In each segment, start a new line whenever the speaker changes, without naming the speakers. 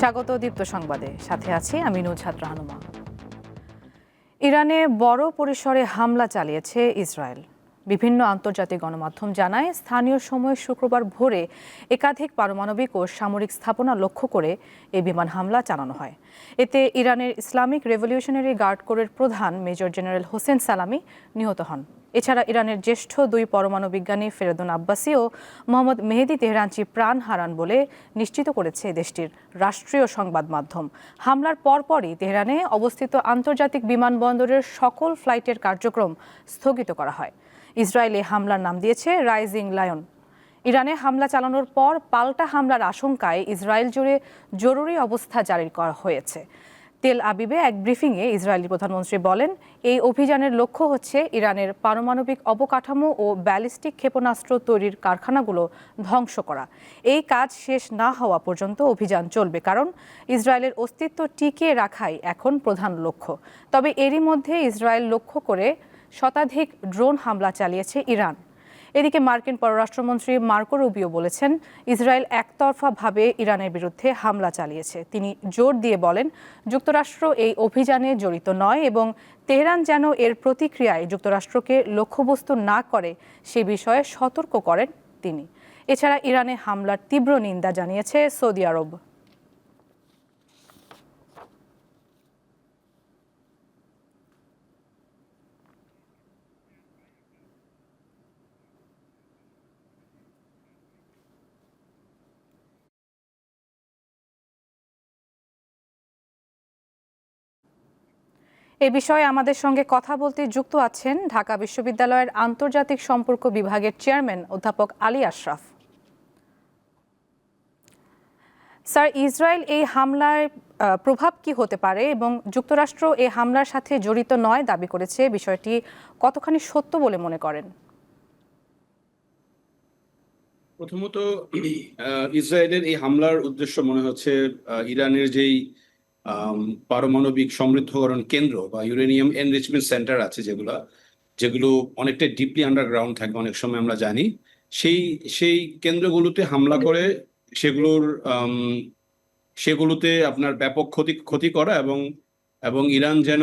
স্বাগত দীপ্ত সংবাদে সাথে আছি আমি নুজহাত রাহনুমা ইরানে বড় পরিসরে হামলা চালিয়েছে ইসরায়েল বিভিন্ন আন্তর্জাতিক গণমাধ্যম জানায় স্থানীয় সময় শুক্রবার ভোরে একাধিক পারমাণবিক ও সামরিক স্থাপনা লক্ষ্য করে এই বিমান হামলা চালানো হয় এতে ইরানের ইসলামিক রেভলিউশনারি গার্ড কোরের প্রধান মেজর জেনারেল হোসেন সালামি নিহত হন এছাড়া ইরানের জ্যেষ্ঠ দুই পরমাণু বিজ্ঞানী ফেরদুন আব্বাসি ও মোহাম্মদ মেহেদি তেহরানচি প্রাণ হারান বলে নিশ্চিত করেছে দেশটির রাষ্ট্রীয় সংবাদ মাধ্যম হামলার পরপরই তেহরানে অবস্থিত আন্তর্জাতিক বিমানবন্দরের সকল ফ্লাইটের কার্যক্রম স্থগিত করা হয় ইসরায়েলে হামলার নাম দিয়েছে রাইজিং লায়ন ইরানে হামলা চালানোর পর পাল্টা হামলার আশঙ্কায় ইসরায়েল জুড়ে জরুরি অবস্থা জারি করা হয়েছে তেল আবিবে এক ব্রিফিংয়ে ইসরায়েলি প্রধানমন্ত্রী বলেন এই অভিযানের লক্ষ্য হচ্ছে ইরানের পারমাণবিক অবকাঠামো ও ব্যালিস্টিক ক্ষেপণাস্ত্র তৈরির কারখানাগুলো ধ্বংস করা এই কাজ শেষ না হওয়া পর্যন্ত অভিযান চলবে কারণ ইসরায়েলের অস্তিত্ব টিকিয়ে রাখাই এখন প্রধান লক্ষ্য তবে এরই মধ্যে ইসরায়েল লক্ষ্য করে শতাধিক ড্রোন হামলা চালিয়েছে ইরান এদিকে মার্কিন পররাষ্ট্রমন্ত্রী মার্কো রুবিও বলেছেন ইসরায়েল একতরফাভাবে ইরানের বিরুদ্ধে হামলা চালিয়েছে তিনি জোর দিয়ে বলেন যুক্তরাষ্ট্র এই অভিযানে জড়িত নয় এবং তেহরান যেন এর প্রতিক্রিয়ায় যুক্তরাষ্ট্রকে লক্ষ্যবস্তু না করে সে বিষয়ে সতর্ক করেন তিনি এছাড়া ইরানে হামলার তীব্র নিন্দা জানিয়েছে সৌদি আরব এ বিষয়ে আমাদের সঙ্গে কথা বলতে যুক্ত আছেন ঢাকা বিশ্ববিদ্যালয়ের আন্তর্জাতিক সম্পর্ক বিভাগের চেয়ারম্যান অধ্যাপক আলী আশরাফ স্যার ইসরায়েল এই হামলার প্রভাব কি হতে পারে এবং যুক্তরাষ্ট্র এই হামলার সাথে জড়িত নয় দাবি করেছে বিষয়টি কতখানি সত্য বলে মনে করেন
প্রথমত ইসরায়েলের এই হামলার উদ্দেশ্য মনে হচ্ছে ইরানের যেই পারমাণবিক সমৃদ্ধকরণ কেন্দ্র বা ইউরেনিয়াম এনরিচমেন্ট সেন্টার আছে যেগুলো যেগুলো অনেকটা ডিপলি আন্ডারগ্রাউন্ড থাকে অনেক সময় আমরা জানি সেই সেই কেন্দ্রগুলোতে হামলা করে সেগুলোর সেগুলোতে আপনার ব্যাপক ক্ষতি ক্ষতি করা এবং এবং ইরান যেন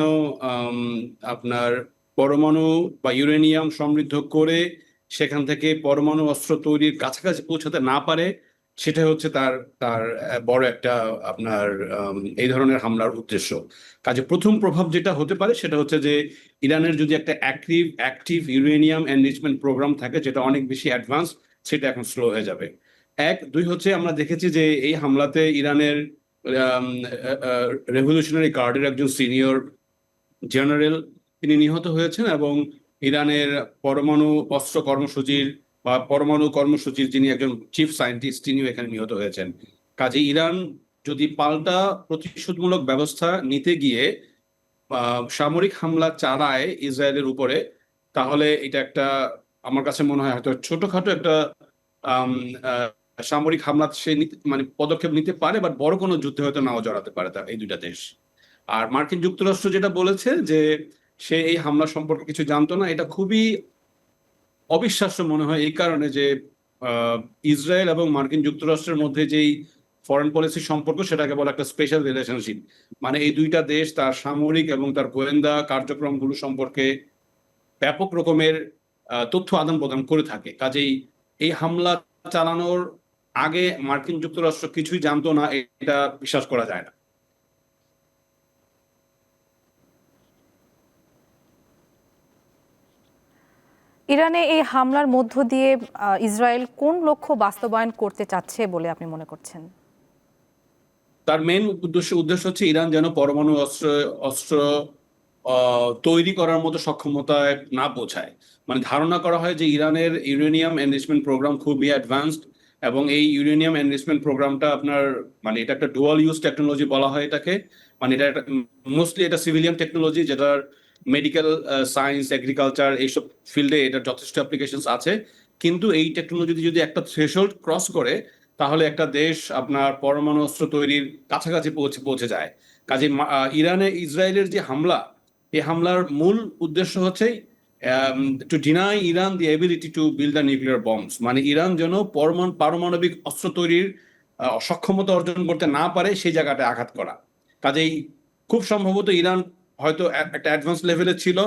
আপনার পরমাণু বা ইউরেনিয়াম সমৃদ্ধ করে সেখান থেকে পরমাণু অস্ত্র তৈরির কাছাকাছি পৌঁছাতে না পারে সেটা হচ্ছে তার তার বড় একটা আপনার এই ধরনের হামলার উদ্দেশ্য কাজে প্রথম প্রভাব যেটা হতে পারে সেটা হচ্ছে যে ইরানের যদি একটা active active uranium enrichment program থাকে যেটা অনেক বেশি অ্যাডভান্স সেটা এখন স্লো হয়ে যাবে এক দুই হচ্ছে আমরা দেখেছি যে এই হামলাতে ইরানের রেভলিউশনারি গার্ডের একজন সিনিয়র জেনারেল তিনি নিহত হয়েছেন এবং ইরানের পরমাণু অস্ত্র কর্মসূচির বা পরমাণু কর্মসূচির যিনি একজন চিফ সায়েন্টিস্ট তিনিও এখানে নিহত হয়েছেন কাজে ইরান যদি পাল্টা প্রতিশোধমূলক ব্যবস্থা নিতে গিয়ে সামরিক হামলা চালায় ইসরায়েলের উপরে তাহলে এটা একটা আমার কাছে মনে হয় হয়তো ছোটখাটো একটা সামরিক হামলা সে মানে পদক্ষেপ নিতে পারে বাট বড় কোনো যুদ্ধে হয়তো নাও জড়াতে পারে তার এই দুইটা দেশ আর মার্কিন যুক্তরাষ্ট্র যেটা বলেছে যে সে এই হামলা সম্পর্কে কিছু জানতো না এটা খুবই অবিশ্বাস্য মনে হয় এই কারণে যে ইসরায়েল এবং মার্কিন যুক্তরাষ্ট্রের মধ্যে যেই ফরেন পলিসি সম্পর্ক সেটাকে বলা একটা স্পেশাল রিলেশনশিপ মানে এই দুইটা দেশ তার সামরিক এবং তার গোয়েন্দা কার্যক্রমগুলো সম্পর্কে ব্যাপক রকমের তথ্য আদান প্রদান করে থাকে কাজেই এই হামলা চালানোর আগে মার্কিন যুক্তরাষ্ট্র কিছুই জানতো না এটা বিশ্বাস করা যায় না
ইরানে এই হামলার মধ্য দিয়ে ইসরায়েল কোন লক্ষ্য বাস্তবায়ন করতে চাচ্ছে বলে আপনি মনে করছেন
তার মেন উদ্দেশ্য উদ্দেশ্য হচ্ছে ইরান যেন পরমাণু অস্ত্র অস্ত্র তৈরি করার মতো সক্ষমতায় না পৌঁছায় মানে ধারণা করা হয় যে ইরানের ইউরেনিয়াম এনরিচমেন্ট প্রোগ্রাম খুবই অ্যাডভান্সড এবং এই ইউরেনিয়াম এনরিচমেন্ট প্রোগ্রামটা আপনার মানে এটা একটা ডুয়াল ইউজ টেকনোলজি বলা হয় এটাকে মানে এটা মোস্টলি এটা সিভিলিয়ান টেকনোলজি যেটার মেডিকেল সায়েন্স এগ্রিকালচার এইসব ফিল্ডে এটার যথেষ্ট অ্যাপ্লিকেশনস আছে কিন্তু এই টেকনোলজি যদি একটা থ্রেশোল্ড ক্রস করে তাহলে একটা দেশ আপনার পরমাণু অস্ত্র তৈরির কাছাকাছি পৌঁছে পৌঁছে যায় কাজে ইরানে ইসরায়েলের যে হামলা এই হামলার মূল উদ্দেশ্য হচ্ছে to deny Iran the ability to build the nuclear bombs মানে ইরান যেন পরমাণু পারমাণবিক অস্ত্র তৈরির সক্ষমতা অর্জন করতে না পারে সেই জায়গাটা আঘাত করা কাজেই খুব সম্ভবত ইরান হয়তো একটা অ্যাডভান্স লেভেলে ছিল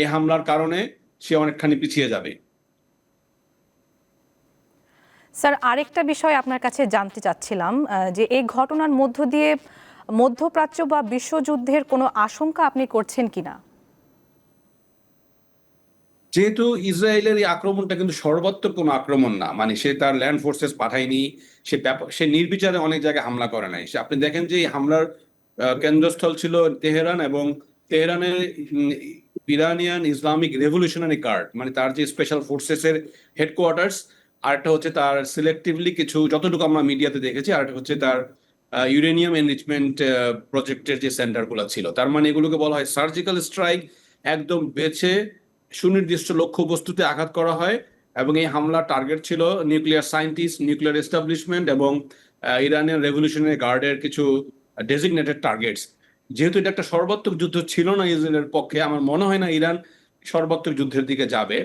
এই হামলার কারণে সে অনেকখানি পিছিয়ে যাবে
স্যার আরেকটা বিষয় আপনার কাছে জানতে চাচ্ছিলাম যে এই ঘটনার মধ্য দিয়ে মধ্যপ্রাচ্য বা বিশ্বযুদ্ধের কোনো আশঙ্কা আপনি করছেন কিনা
যেহেতু ইসরায়েলের এই আক্রমণটা কিন্তু সর্বত্র কোনো আক্রমণ না মানে সে তার ল্যান্ড ফোর্সেস পাঠায়নি সে সে নির্বিচারে অনেক জায়গায় হামলা করে নাই আপনি দেখেন যে এই হামলার কেন্দ্রস্থল ছিল তেহরান এবং তেহরানের ইরানিয়ান ইসলামিক রেভলিউশনারি গার্ড মানে তার যে স্পেশাল ফোর্সেস এর হেডকোয়ার্টার্স আরেকটা হচ্ছে তার সিলেক্টিভলি কিছু যতটুকু আমরা মিডিয়াতে দেখেছি আরেকটা হচ্ছে তার ইউরেনিয়াম এনরিচমেন্ট প্রজেক্টের যে সেন্টারগুলো ছিল তার মানে এগুলোকে বলা হয় সার্জিক্যাল স্ট্রাইক একদম বেছে সুনির্দিষ্ট লক্ষ্যবস্তুতে আঘাত করা হয় এবং এই হামলার টার্গেট ছিল নিউক্লিয়ার সায়েন্টিস্ট নিউক্লিয়ার এস্টাবলিশমেন্ট এবং ইরানের রেভলিউশনারি গার্ডের কিছু ডেজিগনেটেড টার্গেটস যেহেতু এটা একটা সর্বাত্মক যুদ্ধ ছিল না ইসরায়েলের পক্ষে আমার মনে হয় না ইরান সর্বাত্মক যুদ্ধের দিকে যাবে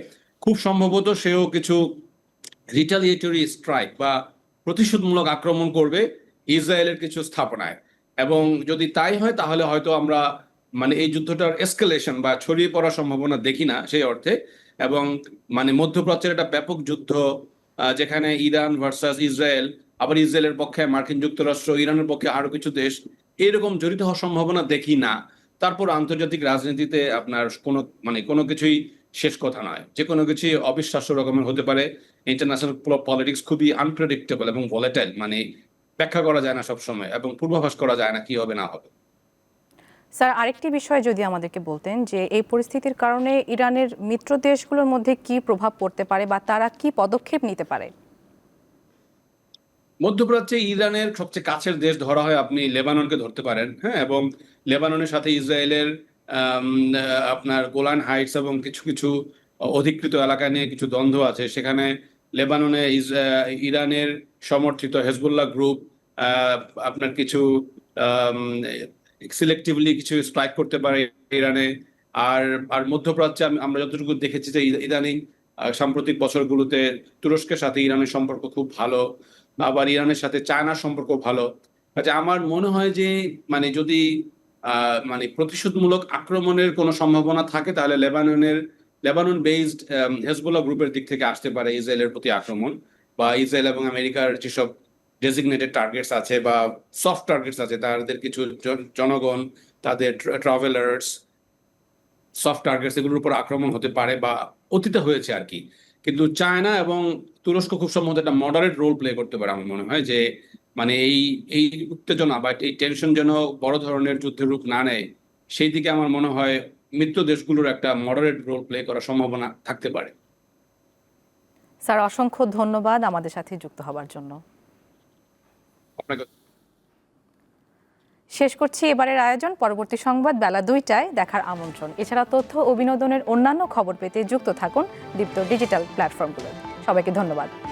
খুব সম্ভবত সেও কিছু রিটালিয়েটরি স্ট্রাইক বা প্রতিশোধমূলক আক্রমণ করবে ইসরায়েলের কিছু স্থাপনায় এবং যদি তাই হয় তাহলে হয়তো আমরা মানে এই যুদ্ধটার এসকেলেশন বা ছড়িয়ে পড়ার সম্ভাবনা দেখি না সেই অর্থে এবং মানে মধ্যপ্রাচ্যের একটা ব্যাপক যুদ্ধ যেখানে ইরান ভার্সাস ইসরায়েল আবার ইসরায়েলের পক্ষে মার্কিন যুক্তরাষ্ট্র ইরানের পক্ষে আরো কিছু দেশ এরকম জড়িত হওয়ার সম্ভাবনা দেখি না তারপর আন্তর্জাতিক রাজনীতিতে আপনার কোনো মানে কোনো কিছুই শেষ কথা নয় যে কোনো কিছু অবিশ্বাস্য রকমের হতে পারে ইন্টারন্যাশনাল পলিটিক্স খুবই আনপ্রেডিক্টেবল এবং ভলেটাইল মানে ব্যাখ্যা করা যায় না সবসময় এবং পূর্বাভাস করা যায় না কি হবে না হবে
স্যার আরেকটি বিষয় যদি আমাদেরকে বলতেন যে এই পরিস্থিতির কারণে ইরানের মিত্র দেশগুলোর মধ্যে কি প্রভাব পড়তে পারে বা তারা কি পদক্ষেপ নিতে পারে
মধ্যপ্রাচ্যে ইরানের সবচেয়ে কাছের দেশ ধরা হয় আপনি লেবাননকে ধরতে পারেন হ্যাঁ এবং লেবাননের সাথে ইসরায়েলের আপনার গোলান হাইটস এবং কিছু কিছু অধিকৃত এলাকা নিয়ে কিছু দ্বন্দ্ব আছে সেখানে লেবাননে ইরানের সমর্থিত হেজবুল্লাহ গ্রুপ আপনার কিছু সিলেক্টিভলি কিছু স্ট্রাইক করতে পারে ইরানে আর আর মধ্যপ্রাচ্যে আমরা যতটুকু দেখেছি যে ইদানিং সাম্প্রতিক বছরগুলোতে তুরস্কের সাথে ইরানের সম্পর্ক খুব ভালো আবার ইরানের সাথে চায়নার সম্পর্ক ভালো আচ্ছা আমার মনে হয় যে মানে যদি মানে প্রতিশোধমূলক আক্রমণের কোনো সম্ভাবনা থাকে তাহলে লেবাননের লেবানন বেসড হেজবুল্লাহ গ্রুপের দিক থেকে আসতে পারে ইসরায়েলের প্রতি আক্রমণ বা ইসরায়েল এবং আমেরিকার যেসব ডেজিগনেটেড টার্গেটস আছে বা সফট টার্গেটস আছে তাদের কিছু জনগণ তাদের ট্রাভেলার্স সফট টার্গেটস এগুলোর উপর আক্রমণ হতে পারে বা অতীতে হয়েছে আর কি কিন্তু চায়না এবং তুরস্ক খুব সম্ভবত একটা মডারেট রোল প্লে করতে পারে আমার মনে হয় যে মানে এই এই উত্তেজনা বা এই টেনশন যেন বড় ধরনের যুদ্ধের রূপ না নেয় সেই দিকে আমার মনে হয় মিত্র দেশগুলোর একটা মডারেট রোল প্লে করার সম্ভাবনা থাকতে পারে
স্যার অসংখ্য ধন্যবাদ আমাদের সাথে যুক্ত হবার জন্য আপনাকে শেষ করছি এবারের আয়োজন পরবর্তী সংবাদ বেলা দুইটায় দেখার আমন্ত্রণ এছাড়া তথ্য ও বিনোদনের অন্যান্য খবর পেতে যুক্ত থাকুন দীপ্ত ডিজিটাল প্ল্যাটফর্মগুলো সবাইকে ধন্যবাদ